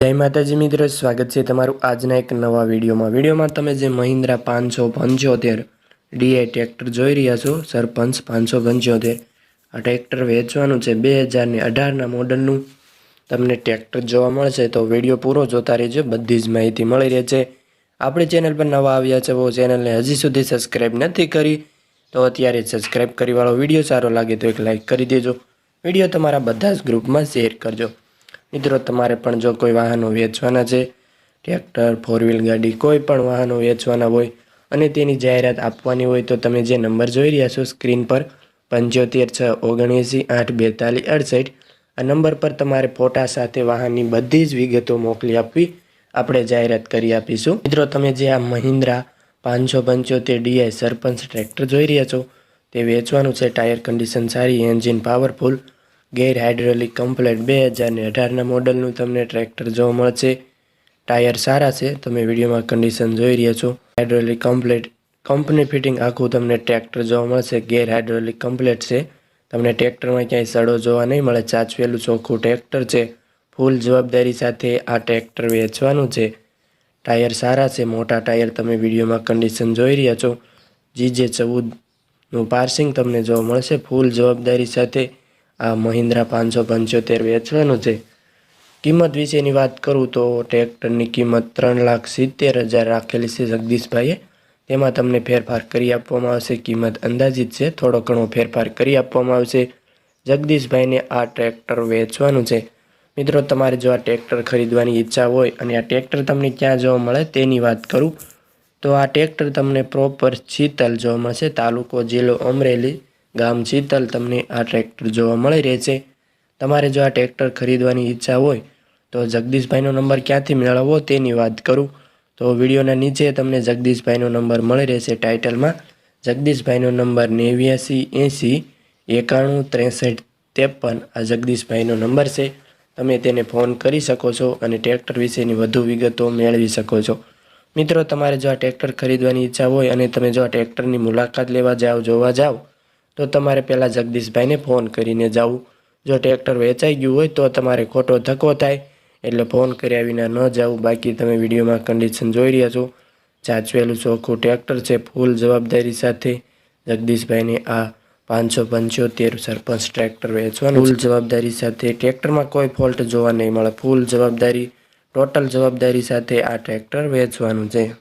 જય માતાજી મિત્રો, સ્વાગત છે તમારું આજના એક નવા વિડીયોમાં. વિડીયોમાં તમે જે મહિન્દ્રા પાંચસો પંચોતેર ડીઆઈ ટ્રેક્ટર જોઈ રહ્યા છો, સરપંચ પાંચસો પંચોતેર. આ ટ્રેક્ટર વેચવાનું છે બે હજારની અઢારના મોડલનું. તમને ટ્રેક્ટર જોવા મળશે તો વીડિયો પૂરો જોતા રહેજો, બધી જ માહિતી મળી રહે છે આપણી ચેનલ પર નવા આવ્યા છે वो ચેનલને હજી સુધી સબસ્ક્રાઈબ નથી કરી, તો અત્યારે સબસ્ક્રાઈબ કરીવાળો વીડિયો સારો લાગે તો એક લાઈક કરી દેજો. વીડિયો તમારા બધા જ ગ્રુપમાં શેર કરજો. મિત્રો, તમારે પણ જો કોઈ વાહનો વેચવાના છે, ટ્રેક્ટર ફોર વ્હીલ ગાડી, કોઈ પણ વાહનો વેચવાના હોય અને તેની જાહેરાત આપવાની હોય, તો તમે જે નંબર જોઈ રહ્યા છો, સ્ક્રીન પર પંચોતેર છ ઓગણએંસી આઠ બેતાલીસ અડસઠ, આ નંબર પર તમારે ફોટા સાથે વાહનની બધી જ વિગતો મોકલી આપવી, આપણે જાહેરાત કરી આપીશું. મિત્રો, તમે જે આ મહિન્દ્રા પાંચસો પંચોતેર ડીઆઈ સરપંચ ટ્રેક્ટર જોઈ રહ્યા છો, તે વેચવાનું છે, ટાયર કન્ડિશન સારી, engine powerful gear hydraulic complete બે હજારને અઢારના મોડલનું તમને ટ્રેક્ટર જોવા મળશે. ટાયર સારા છે, તમે વિડીયોમાં કન્ડિશન જોઈ રહ્યા છો. હાઇડ્રોલિક કમ્પ્લેટ, કંપની ફિટિંગ આખું તમને ટ્રેક્ટર જોવા મળશે. ગેર હાઇડ્રોલિક કમ્પ્લેટ છે. તમને ટ્રેક્ટરમાં ક્યાંય સડો જોવા નહીં મળે. ચાચવેલું ચોખ્ખું ટ્રેક્ટર છે. ફૂલ જવાબદારી સાથે આ ટ્રેક્ટર વેચવાનું છે. ટાયર સારા છે, મોટા ટાયર તમે વિડીયોમાં કન્ડિશન જોઈ રહ્યા છો. જીજે ચૌદનું પાર્સિંગ તમને જોવા મળશે. ફૂલ જવાબદારી સાથે આ મહિન્દ્રા પાંચસો પંચોતેર વેચવાનું છે. કિંમત વિશેની વાત કરું તો ટ્રેક્ટરની કિંમત ત્રણ લાખ સિત્તેર હજાર રાખેલી છે જગદીશભાઈએ. તેમાં તમને ફેરફાર કરી આપવામાં આવશે. કિંમત અંદાજિત છે. થોડો ઘણો ફેરફાર કરી આપવામાં આવશે. જગદીશભાઈને આ ટ્રેક્ટર વેચવાનું છે. મિત્રો, તમારે જો આ ટ્રેક્ટર ખરીદવાની ઈચ્છા હોય અને આ ટ્રેક્ટર તમને ક્યાં જોવા મળે તેની વાત કરું. તો આ ટ્રેક્ટર તમને પ્રોપર શીતલ જોવા મળશે. તાલુકો જિલ્લો અમરેલી ગામ શીતલ તમને આ ટ્રેક્ટર જોવા મળી રહેશે. તમારે જો આ ટ્રેક્ટર ખરીદવાની ઈચ્છા હોય તો જગદીશભાઈનો નંબર ક્યાંથી મેળવવો તેની વાત કરું. તો વિડીયોના નીચે તમને જગદીશભાઈનો નંબર મળી રહેશે ટાઇટલમાં. જગદીશભાઈનો નંબર નેવ્યાસી એંસી એકાણું, ત્રેસઠ, ત્રેપન આ જગદીશભાઈનો નંબર છે. તમે તેને ફોન કરી શકો છો અને ટ્રેક્ટર વિશેની વધુ વિગતો મેળવી શકો છો. મિત્રો, તમારે જો આ ટ્રેક્ટર ખરીદવાની ઈચ્છા હોય અને તમે જો આ ટ્રેક્ટરની મુલાકાત લેવા જાઓ જોવા જાઓ તો તમારે પહેલાં જગદીશભાઈને ફોન કરીને જવું. જો ટ્રેક્ટર વેચાઈ ગયું હોય તો તમારે ખોટો ધક્કો થાય. એટલે ફોન કર્યા વિના ન જવું. બાકી તમે વિડીયોમાં કન્ડિશન જોઈ રહ્યા છો. ચાચવેલું ચોખ્ખું ટ્રેક્ટર છે, ફૂલ જવાબદારી સાથે. જગદીશભાઈને આ પાંચસો પંચોતેર સરપંચ ટ્રેક્ટર વેચવાનું ફૂલ જવાબદારી સાથે ટ્રેક્ટરમાં કોઈ ફોલ્ટ જોવા નહીં મળે. ફૂલ જવાબદારી ટોટલ જવાબદારી સાથે આ ટ્રેક્ટર વેચવાનું છે.